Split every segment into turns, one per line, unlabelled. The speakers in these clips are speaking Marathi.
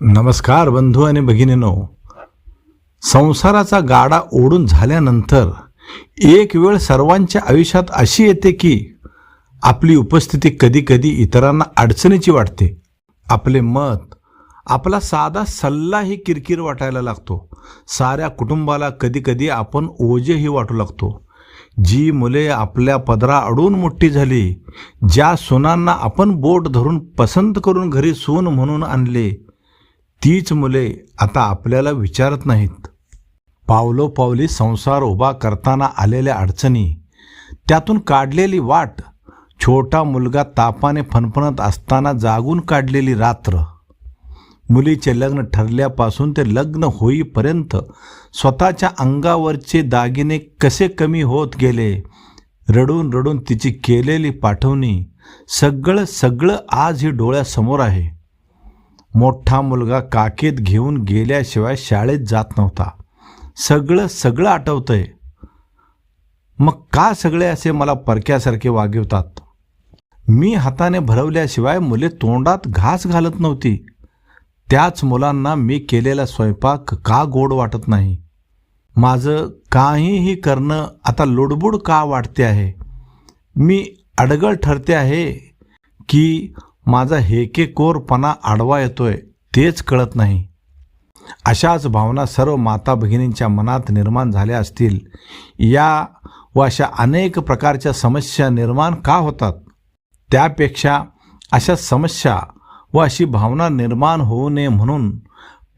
नमस्कार बंधू आणि भगिनीनो. संसाराचा गाडा ओढून झाल्यानंतर एक वेळ सर्वांच्या आयुष्यात अशी येते की आपली उपस्थिती कधीकधी इतरांना अडचणीची वाटते. आपले मत आपला साधा सल्लाही किरकिर वाटायला लागतो. साऱ्या कुटुंबाला कधीकधी आपण ओझेही वाटू लागतो. जी मुले आपल्या पदरा अडून मोठी झाली ज्या सुनांना आपण बोट धरून पसंत करून घरी सून म्हणून आणले तीच मुले आता आपल्याला विचारत नाहीत. पावलोपावली संसार उभा करताना आलेल्या अडचणी त्यातून काढलेली वाट छोटा मुलगा तापाने फणफणत असताना जागून काढलेली रात्र. मुलीचे लग्न ठरल्यापासून ते लग्न होईपर्यंत स्वतःच्या अंगावरचे दागिने कसे कमी होत गेले रडून रडून तिची केलेली पाठवणी सगळं सगळं आज ही डोळ्यासमोर आहे. मोठा मुलगा काकीत घेऊन गेल्याशिवाय शाळेत जात नव्हता. सगळं सगळं आठवतंय. मग का सगळे असे मला परक्यासारखे वागवतात? मी हाताने भरवल्याशिवाय मुले तोंडात घास घालत नव्हती. त्याच मुलांना मी केलेला स्वयंपाक का गोड वाटत नाही? माझं काहीही करणं आता लुडबुड का वाटते आहे? मी अडगळ ठरते आहे की माझा हेकेकोरपणा आडवा येतोय तेच कळत नाही. अशाच भावना सर्व माता भगिनींच्या मनात निर्माण झाल्या असतील. या व अशा अनेक प्रकारच्या समस्या निर्माण का होतात? त्यापेक्षा अशा समस्या व अशी भावना निर्माण होऊ नये म्हणून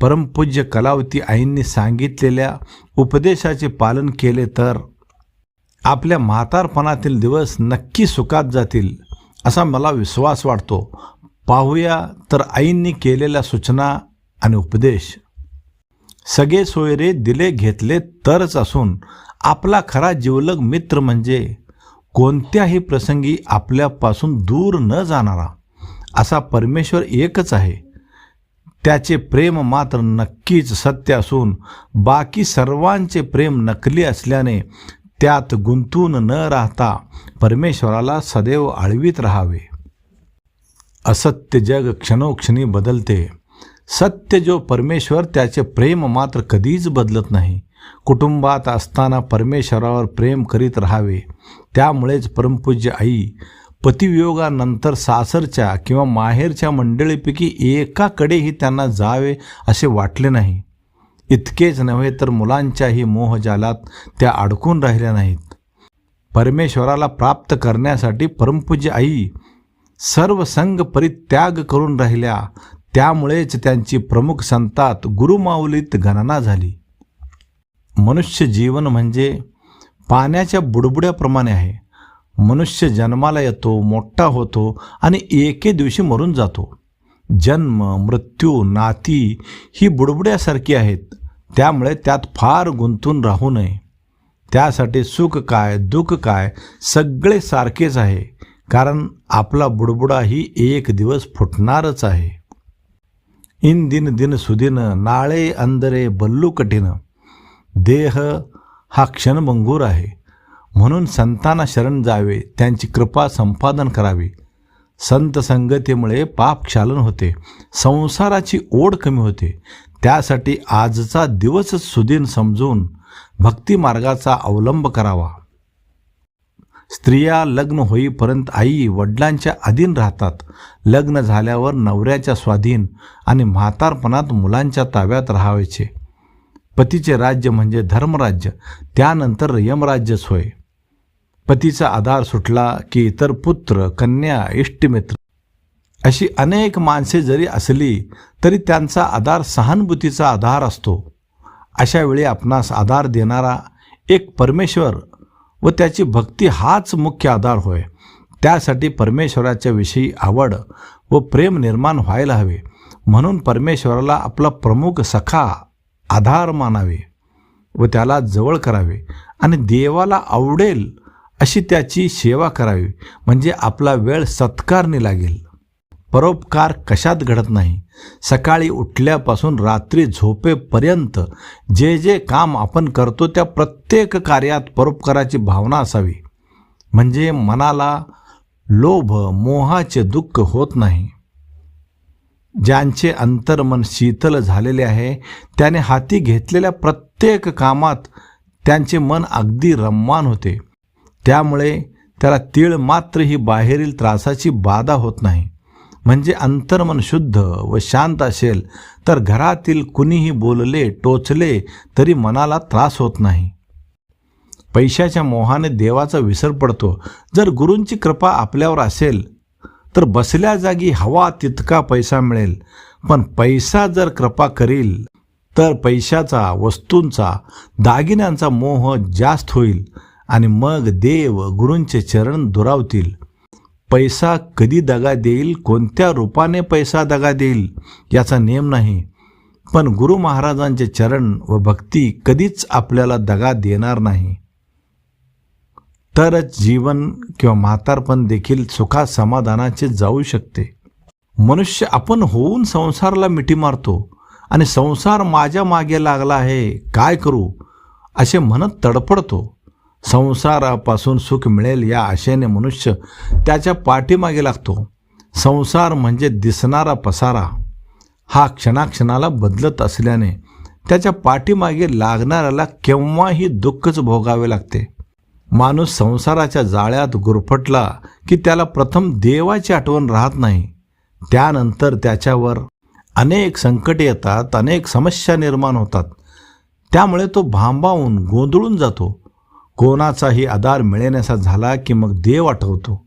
परमपूज्य कलावती आईंनी सांगितलेल्या उपदेशाचे पालन केले तर आपल्या म्हातारपणातील दिवस नक्की सुखात जातील. असा मला विश्वास वाटतो. पाहूया तर आईंनी केलेल्या सूचना आणि उपदेश. सगळे सोयरे दिले घेतले तरच असून आपला खरा जिवलग मित्र म्हणजे कोणत्याही प्रसंगी आपल्यापासून दूर न जाणारा असा परमेश्वर एकच आहे. त्याचे प्रेम मात्र नक्कीच सत्य असून बाकी सर्वांचे प्रेम नकली असल्याने त्यात गुंतून न राहता परमेश्वराला सदैव आळवीत राहावे. असत्य जग क्षणोक्षणी बदलते. सत्य जो परमेश्वर त्याचे प्रेम मात्र कधीच बदलत नाही. कुटुंबात असताना परमेश्वरावर प्रेम करीत राहावे. त्यामुळेच परमपूज्य आई पतिवियोगानंतर सासरच्या किंवा माहेरच्या मंडळीपैकी एकाकडेही त्यांना जावे असे वाटले नाही. इतकेच नव्हे तर मुलांच्याही मोहजालात त्या अडकून राहिल्या नाहीत. परमेश्वराला प्राप्त करण्यासाठी परमपूज्य आई सर्व संघ परित्याग करून राहिल्या. त्यामुळेच त्यांची प्रमुख संतात गुरुमाऊलीत गणना झाली. मनुष्य जीवन म्हणजे पाण्याच्या बुडबुड्याप्रमाणे आहे. मनुष्य जन्माला येतो मोठा होतो आणि एके दिवशी मरून जातो. जन्म मृत्यू नाती ही बुडबुड्यासारखी आहेत. त्यामुळे त्यात फार गुंतून राहू नये. त्यासाठी सुख काय दुःख काय सगळे सारखेच आहे. कारण आपला बुडबुडा ही एक दिवस फुटणारच आहे. इन दिन दिन सुदिन नाळे अंदरे बल्लू कठीण. देह हा क्षणभंगूर आहे. म्हणून संतांना शरण जावे त्यांची कृपा संपादन करावी. संत संगतीमुळे पाप क्षालन होते. संसाराची ओढ कमी होते. त्यासाठी आजचा दिवस सुदीन समजून भक्तिमार्गाचा अवलंब करावा. स्त्रिया लग्न होईपर्यंत आई वडिलांच्या अधीन राहतात. लग्न झाल्यावर नवऱ्याच्या स्वाधीन आणि म्हातारपणात मुलांच्या ताब्यात राहावेचे. पतीचे राज्य म्हणजे धर्मराज्य त्यानंतर यमराज्यच होय. पतीचा आधार सुटला की इतर पुत्र कन्या इष्टमित्र अशी अनेक माणसे जरी असली तरी त्यांचा आधार सहानुभूतीचा आधार असतो. अशा वेळी आपणास आधार देणारा एक परमेश्वर व त्याची भक्ती हाच मुख्य आधार होय. त्यासाठी परमेश्वराच्या विषयी आवड व प्रेम निर्माण व्हायला हवे. म्हणून परमेश्वराला आपला प्रमुख सखा आधार मानावे व त्याला जवळ करावे आणि देवाला आवडेल अशी त्याची सेवा करावी. म्हणजे आपला वेळ सत्कारने लागेल. परोपकार कशात घडत नाही. सकाळी उठल्यापासून रात्री झोपेपर्यंत जे जे काम आपण करतो त्या प्रत्येक कार्यात परोपकाराची भावना असावी. म्हणजे मनाला लोभ मोहाचे दुःख होत नाही. ज्यांचे अंतर्मन शीतल झालेले आहे त्याने हाती घेतलेल्या प्रत्येक कामात त्यांचे मन अगदी रम्मान होते. त्यामुळे त्याला तीळ मात्र ही बाहेरील त्रासाची बाधा होत नाही. म्हणजे अंतर्मन शुद्ध व शांत असेल तर घरातील कुणीही बोलले टोचले तरी मनाला त्रास होत नाही. पैशाच्या मोहाने देवाचा विसर पडतो. जर गुरूंची कृपा आपल्यावर असेल तर बसल्या जागी हवा तितका पैसा मिळेल. पण पैसा जर कृपा करील तर पैशाचा वस्तूंचा दागिन्यांचा मोह जास्त होईल आणि मग देव गुरूंचे चरण दुरावतील. पैसा कधी दगा देईल कोणत्या रूपाने पैसा दगा देईल याचा नेम नाही. पण गुरु महाराजांचे चरण व भक्ती कधीच आपल्याला दगा देणार नाही. तरच जीवन किंवा म्हातारपण देखील सुखा समाधानाचे जाऊ शकते. मनुष्य आपण होऊन संसाराला मिठी मारतो आणि संसार माझ्या मागे लागला आहे काय करू? असे म्हणत तडफडतो. संसारापासून सुख मिळेल या आशेने मनुष्य त्याच्या पाठीमागे लागतो. संसार म्हणजे दिसणारा पसारा. हा क्षणाक्षणाला बदलत असल्याने त्याच्या पाठीमागे लागणाऱ्याला केव्हाही दुःखच भोगावे लागते. माणूस संसाराच्या जाळ्यात गुरफटला की त्याला प्रथम देवाची आठवण राहत नाही. त्यानंतर त्याच्यावर अनेक संकटे येतात अनेक समस्या निर्माण होतात. त्यामुळे तो भांबावून गोंधळून जातो. कोणाचाही आधार मिळण्याचा झाला की मग देव आठवतो.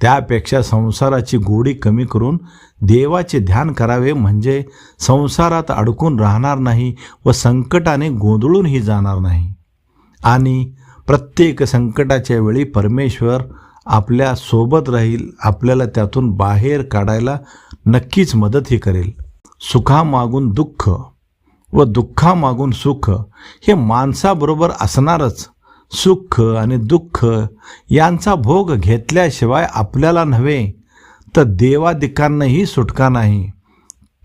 त्यापेक्षा संसाराची गोडी कमी करून देवाचे ध्यान करावे म्हणजे संसारात अडकून राहणार नाही व संकटाने गोंधळूनही जाणार नाही. आणि प्रत्येक संकटाच्या वेळी परमेश्वर आपल्यासोबत राहील आपल्याला त्यातून बाहेर काढायला नक्कीच मदतही करेल. सुखामागून दुःख व दुःखामागून सुख हे माणसाबरोबर असणारच. सुख आणि दुःख यांचा भोग घेतल्याशिवाय आपल्याला नव्हे तर देवादिकांनाही सुटका नाही.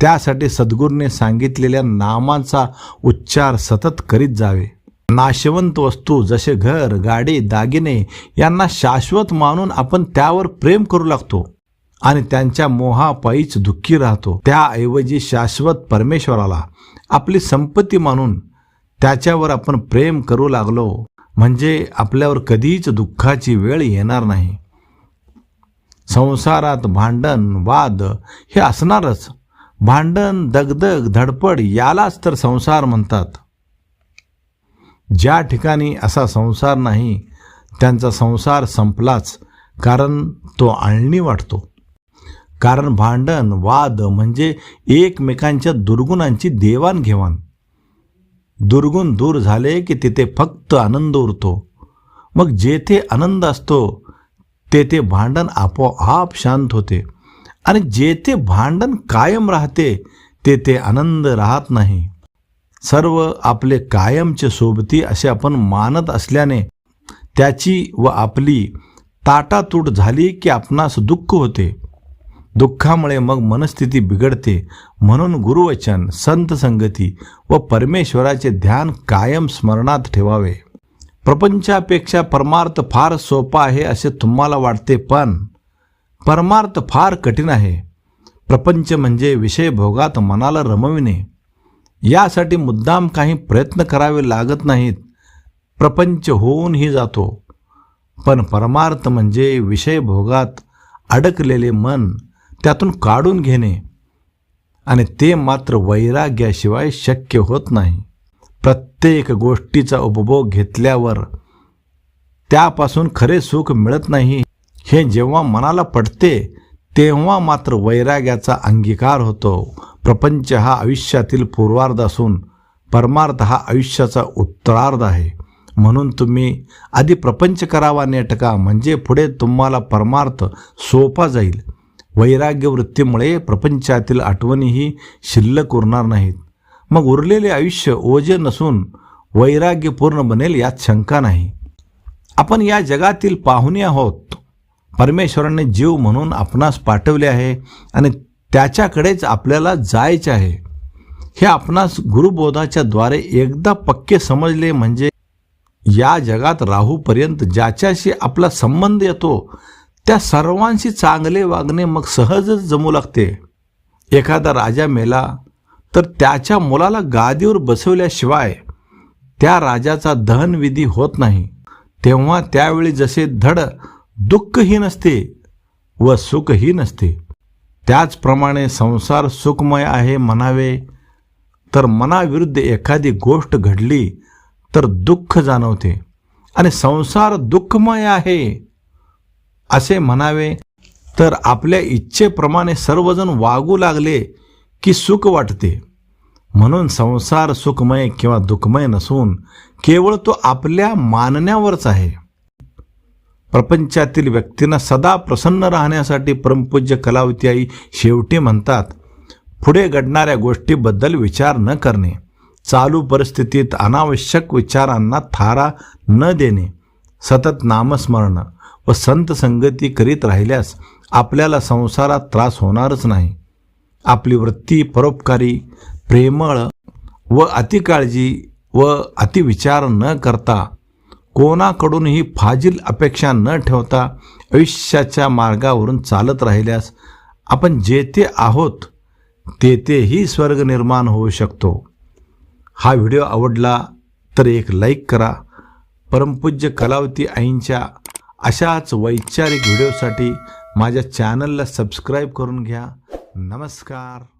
त्यासाठी सद्गुरूने सांगितलेल्या नामांचा उच्चार सतत करीत जावे. नाशवंत वस्तू जसे घर गाडी दागिने यांना शाश्वत मानून आपण त्यावर प्रेम करू लागतो आणि त्यांच्या मोहापायीच दुःखी राहतो. त्याऐवजी शाश्वत परमेश्वराला आपली संपत्ती मानून त्याच्यावर आपण प्रेम करू लागलो. म्हणजे आपल्यावर कधीच दुःखाची वेळ येणार नाही. संसारात भांडण वाद हे असणारच. भांडण दगदग धडपड यालाच तर संसार म्हणतात. ज्या ठिकाणी असा संसार नाही त्यांचा संसार संपलाच कारण तो आळणी वाटतो. कारण भांडण वाद म्हणजे एकमेकांच्या दुर्गुणांची देवाणघेवाण. दुर्गुण दूर झाले की तिथे फक्त आनंद उरतो. मग जेथे आनंद असतो तेथे भांडण आपोआप शांत होते. आणि जेथे भांडण कायम राहते तेथे आनंद राहत नाही. सर्व आपले कायमचे सोबती असे आपण मानत असल्याने त्याची व आपली ताटातूट झाली की आपणास दुःख होते. दुःखामुळे मग मनस्थिती बिघडते. म्हणून गुरुवचन संत संगती व परमेश्वराचे ध्यान कायम स्मरणात ठेवावे. प्रपंचापेक्षा परमार्थ फार सोपा आहे असे तुम्हाला वाटते पण परमार्थ फार कठीण आहे. प्रपंच म्हणजे विषय भोगात मनाला रमविणे. यासाठी मुद्दाम काही प्रयत्न करावे लागत नाहीत. प्रपंच होऊनही जातो. पण परमार्थ म्हणजे विषय भोगात अडकलेले मन त्यातून काढून घेणे. आणि ते मात्र वैराग्याशिवाय शक्य होत नाही. प्रत्येक गोष्टीचा उपभोग घेतल्यावर त्यापासून खरे सुख मिळत नाही. हे जेव्हा मनाला पडते तेव्हा मात्र वैराग्याचा अंगीकार होतो. प्रपंच हा आयुष्यातील पूर्वार्ध असून परमार्थ हा आयुष्याचा उत्तरार्ध आहे. म्हणून तुम्ही आधी प्रपंच करावा नेटका म्हणजे पुढे तुम्हाला परमार्थ सोपा जाईल. वैराग्य वृत्तीमुळे प्रपंचातील आठवणीही शिल्लक उरणार नाहीत. मग उरलेले आयुष्य ओझे नसून वैराग्यपूर्ण बनेल यात शंका नाही. आपण या जगातील पाहुणे आहोत. परमेश्वराने जीव म्हणून आपणास पाठवले आहे आणि त्याच्याकडेच आपल्याला जायचे आहे. हे आपणास गुरुबोधाच्या द्वारे एकदा पक्के समजले म्हणजे या जगात राहूपर्यंत ज्याच्याशी आपला संबंध येतो त्या सर्वांशी चांगले वागणे मग सहजच जमू लागते. एखादा राजा मेला तर त्याच्या मुलाला गादीवर बसवल्याशिवाय त्या राजाचा दहनविधी होत नाही. तेव्हा त्यावेळी जसे धड दुःखही नसते व सुखही नसते. त्याचप्रमाणे संसार सुखमय आहे म्हणावे तर मनाविरुद्ध एखादी गोष्ट घडली तर दुःख जाणवते. आणि संसार दुःखमय आहे असे म्हणावे तर आपल्या इच्छेप्रमाणे सर्वजण वागू लागले की सुख वाटते. म्हणून संसार सुखमय किंवा दुःखमय नसून केवळ तो आपल्या मानण्यावरच आहे. प्रपंचातील व्यक्तींना सदा प्रसन्न राहण्यासाठी परमपूज्य कलावती आई शेवटी म्हणतात पुढे घडणाऱ्या गोष्टीबद्दल विचार न करणे चालू परिस्थितीत अनावश्यक विचारांना थारा न देणे सतत नामस्मरण व संत संगती करीत राहिल्यास आपल्याला संसारात त्रास होणारच नाही. आपली वृत्ती परोपकारी प्रेमळ व अतिकाळजी व अतिविचार न करता कोणाकडूनही फाजील अपेक्षा न ठेवता आयुष्याच्या मार्गावरून चालत राहिल्यास आपण जेथे आहोत तेथेही स्वर्ग निर्माण होऊ शकतो. हा व्हिडिओ आवडला तर एक लाईक करा. परमपूज्य कलावती आईंच्या अशाच वैचारिक व्हिडिओसाठी माझ्या चॅनलला सबस्क्राईब करून घ्या. नमस्कार.